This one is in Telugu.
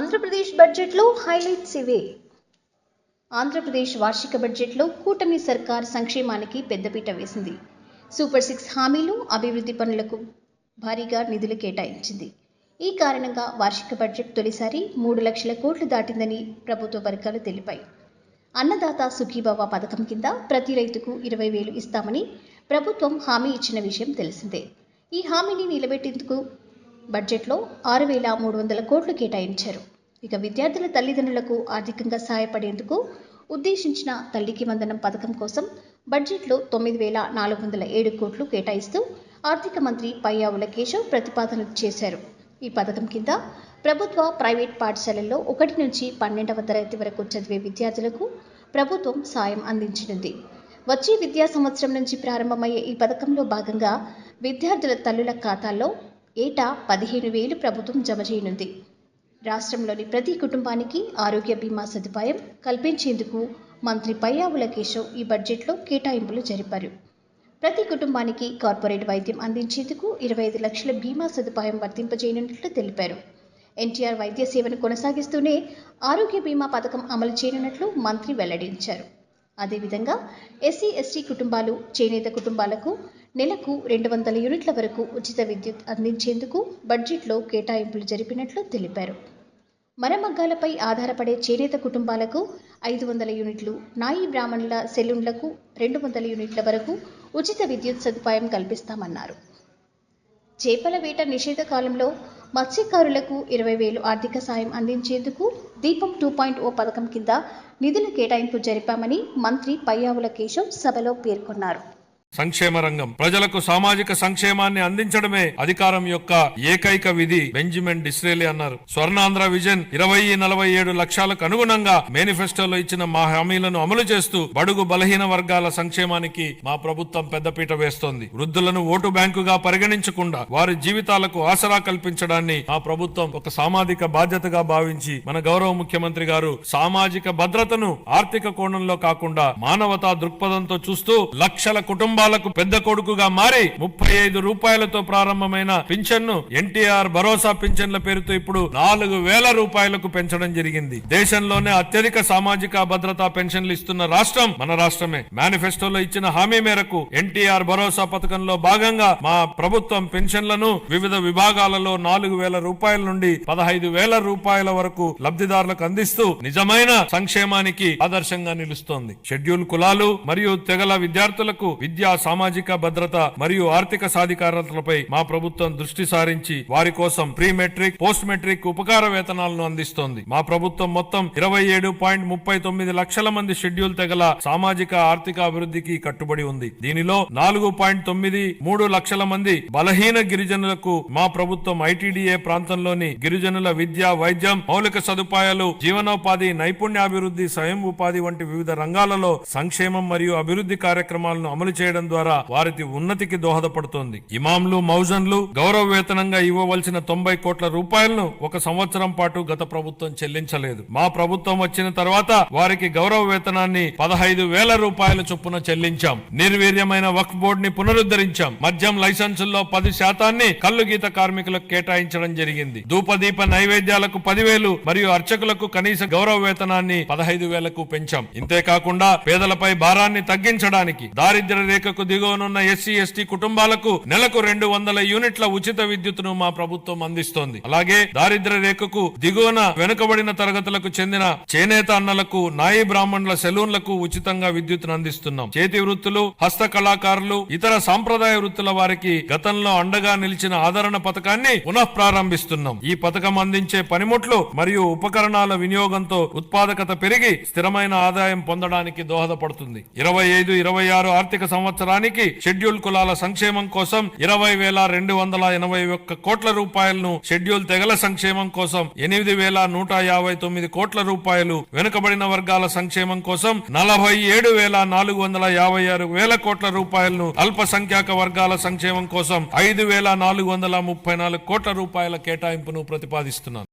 ఆంధ్రప్రదేశ్ బడ్జెట్లో హైలైట్స్ ఇవే. ఆంధ్రప్రదేశ్ వార్షిక బడ్జెట్లో కూటమి సర్కార్ సంక్షేమానికి పెద్దపీట వేసింది. సూపర్ సిక్స్ హామీలు అభివృద్ధి పనులకు భారీగా నిధులు కేటాయించింది. ఈ కారణంగా వార్షిక బడ్జెట్ తొలిసారి మూడు లక్షల కోట్లు దాటిందని ప్రభుత్వ వర్గాలు తెలిపాయి. అన్నదాత సుఖీభావ పథకం కింద ప్రతి రైతుకు ఇరవై వేలు ఇస్తామని ప్రభుత్వం హామీ ఇచ్చిన విషయం తెలిసిందే. ఈ హామీని నిలబెట్టేందుకు బడ్జెట్లో ఆరు వేల మూడు వందల కోట్లు కేటాయించారు. ఇక విద్యార్థుల తల్లిదండ్రులకు ఆర్థికంగా సహాయపడేందుకు ఉద్దేశించిన తల్లికి వందనం పథకం కోసం బడ్జెట్లో తొమ్మిది వేల నాలుగు వందల ఏడు కోట్లు కేటాయిస్తూ ఆర్థిక మంత్రి పయ్యావుల కేశవ్ ప్రతిపాదన చేశారు. ఈ పథకం కింద ప్రభుత్వ ప్రైవేట్ పాఠశాలల్లో ఒకటి నుంచి పన్నెండవ తరగతి వరకు చదివే విద్యార్థులకు ప్రభుత్వం సాయం అందించనుంది. వచ్చే విద్యా సంవత్సరం నుంచి ప్రారంభమయ్యే ఈ పథకంలో భాగంగా విద్యార్థుల తల్లుల ఖాతాల్లో ఏటా పదిహేను వేలు ప్రభుత్వం జమ చేయనుంది. రాష్ట్రంలోని ప్రతి కుటుంబానికి ఆరోగ్య బీమా సదుపాయం కల్పించేందుకు మంత్రి పయ్యావుల కేశవ్ ఈ బడ్జెట్లో కేటాయింపులు జరిపారు. ప్రతి కుటుంబానికి కార్పొరేట్ వైద్యం అందించేందుకు ఇరవై ఐదు లక్షల బీమా సదుపాయం వర్తింపజేయనున్నట్లు తెలిపారు. ఎన్టీఆర్ వైద్య సేవను కొనసాగిస్తూనే ఆరోగ్య బీమా పథకం అమలు చేయనున్నట్లు మంత్రి వెల్లడించారు. అదేవిధంగా ఎస్సీ ఎస్టీ కుటుంబాలు చేనేత కుటుంబాలకు నెలకు రెండు వందల యూనిట్ల వరకు ఉచిత విద్యుత్ అందించేందుకు బడ్జెట్లో కేటాయింపులు జరిపినట్లు తెలిపారు. మరమగ్గాలపై ఆధారపడే చేనేత కుటుంబాలకు ఐదు వందల యూనిట్లు నాయి బ్రాహ్మణుల సెలూన్లకు రెండు వందల యూనిట్ల వరకు ఉచిత విద్యుత్ సదుపాయం కల్పిస్తామన్నారు. చేపల వేట నిషేధ కాలంలో మత్స్యకారులకు ఇరవై వేలు ఆర్థిక సాయం అందించేందుకు దీపం టూ పాయింట్ ఓ పథకం కింద నిధుల కేటాయింపు జరిపామని మంత్రి పయ్యావుల కేశవ్ సభలో పేర్కొన్నారు. సంక్షేమ రంగం. ప్రజలకు సామాజిక సంక్షేమాన్ని అందించడమే అధికారం యొక్క ఏకైక విధి బెంజమిన్ డిస్రేలి అన్నారు. స్వర్ణాంధ్ర విజన్ ఇరవై నలభై ఏడు లక్ష్యాలకు అనుగుణంగా మేనిఫెస్టోలో ఇచ్చిన మా హామీలను అమలు చేస్తూ బడుగు బలహీన వర్గాల సంక్షేమానికి మా ప్రభుత్వం పెద్దపీట వేస్తోంది. వృద్ధులను ఓటు బ్యాంకుగా పరిగణించకుండా వారి జీవితాలకు ఆసరా కల్పించడాన్ని మా ప్రభుత్వం ఒక సామాజిక బాధ్యతగా భావించి మన గౌరవ ముఖ్యమంత్రి గారు సామాజిక భద్రతను ఆర్థిక కోణంలో కాకుండా మానవతా దృక్పథంతో చూస్తూ లక్షల కుటుంబ కుటుంబాలకు పెద్ద కొడుకుగా మారి ముప్పై ఐదు రూపాయలతో ప్రారంభమైన పింఛన్ను ఎన్టీఆర్ భరోసా పింఛన్ల పేరుతో ఇప్పుడు నాలుగు వేల రూపాయలకు పెంచడం జరిగింది. దేశంలోనే అత్యధిక సామాజిక భద్రతా పెన్షన్లు ఇస్తున్న రాష్ట్రం మన రాష్ట్రమే. మేనిఫెస్టోలో ఇచ్చిన హామీ మేరకు ఎన్టీఆర్ భరోసా పథకంలో భాగంగా మా ప్రభుత్వం పెన్షన్లను వివిధ విభాగాలలో నాలుగు వేల రూపాయల నుండి పదహైదు వేల రూపాయల వరకు లబ్ధిదారులకు అందిస్తూ నిజమైన సంక్షేమానికి ఆదర్శంగా నిలుస్తోంది. షెడ్యూల్ కులాలు మరియు తెగల విద్యార్థులకు విద్యా సామాజిక భద్రత మరియు ఆర్థిక సాధికారతలపై మా ప్రభుత్వం దృష్టి సారించి వారి కోసం ప్రీ మెట్రిక్ పోస్ట్ మెట్రిక్ ఉపకార వేతనాలను అందిస్తోంది. మా ప్రభుత్వం మొత్తం ఇరవై ఏడు పాయింట్ ముప్పై తొమ్మిది లక్షల మంది షెడ్యూల్ తెగల సామాజిక ఆర్థిక అభివృద్ధికి కట్టుబడి ఉంది. దీనిలో నాలుగు పాయింట్ తొమ్మిది మూడు లక్షల మంది బలహీన గిరిజనులకు మా ప్రభుత్వం ఐటీడీఏ ప్రాంతంలోని గిరిజనుల విద్య వైద్యం మౌలిక సదుపాయాలు జీవనోపాధి నైపుణ్యాభివృద్ధి స్వయం ఉపాధి వంటి వివిధ రంగాలలో సంక్షేమం మరియు అభివృద్ధి కార్యక్రమాలను అమలు చేయడం ద్వారా వారికి ఉన్నతికి దోహదపడుతోంది. ఇమాంలు మౌజన్లు గౌరవ వేతనంగా ఇవ్వవలసిన తొంభై కోట్ల రూపాయలను ఒక సంవత్సరం పాటు గత ప్రభుత్వం చెల్లించలేదు. మా ప్రభుత్వం వచ్చిన తర్వాత వారికి గౌరవ వేతనాన్ని పదహైదు వేల రూపాయల చొప్పున చెల్లించాం. నిర్వీర్యమైన వక్ఫ్ బోర్డు ని పునరుద్ధరించాం. మద్యం లైసెన్సుల్లో పది శాతాన్ని కళ్ళు గీత కార్మికులకు కేటాయించడం జరిగింది. ధూపదీప నైవేద్యాలకు పదివేలు మరియు అర్చకులకు కనీస గౌరవ వేతనాన్ని పదహైదు వేలకు పెంచాం. ఇంతేకాకుండా పేదలపై భారాన్ని తగ్గించడానికి దారిద్ర్య రేఖకు దిగువనున్న ఎస్సీ ఎస్టీ కుటుంబాలకు నెలకు రెండు వందల యూనిట్ల ఉచిత విద్యుత్తును మా ప్రభుత్వం అందిస్తోంది. అలాగే దారిద్ర్య రేఖకు దిగువన వెనుకబడిన తరగతులకు చెందిన చేనేత అన్నలకు నాయి బ్రాహ్మణుల సెలూన్లకు ఉచితంగా విద్యుత్తును అందిస్తున్నాం. చేతి వృత్తులు హస్త కళాకారులు ఇతర సాంప్రదాయ వృత్తుల వారికి గతంలో అండగా నిలిచిన ఆదరణ పథకాన్ని పునః ప్రారంభిస్తున్నాం. ఈ పథకం అందించే పనిముట్లు మరియు ఉపకరణాల వినియోగంతో ఉత్పాదకత పెరిగి స్థిరమైన ఆదాయం పొందడానికి దోహదపడుతుంది. ఇరవై ఐదు ఇరవై ఆరు ఆర్థిక సంవత్సరం సంవత్సరానికి షెడ్యూల్ కులాల సంక్షేమం కోసం ఇరవై వేల రెండు వందల ఎనభై ఒక్క కోట్ల రూపాయలను షెడ్యూల్ తెగల సంక్షేమం కోసం ఎనిమిది వేల నూట యాభై తొమ్మిది కోట్ల రూపాయలు వెనుకబడిన వర్గాల సంక్షేమం కోసం నలభై ఏడు వేల నాలుగు వందల యాభై ఆరు వేల కోట్ల రూపాయలను అల్పసంఖ్యాక వర్గాల సంక్షేమం కోసం ఐదు వేల నాలుగు వందల ముప్పై నాలుగు కోట్ల రూపాయల కేటాయింపును ప్రతిపాదిస్తున్నారు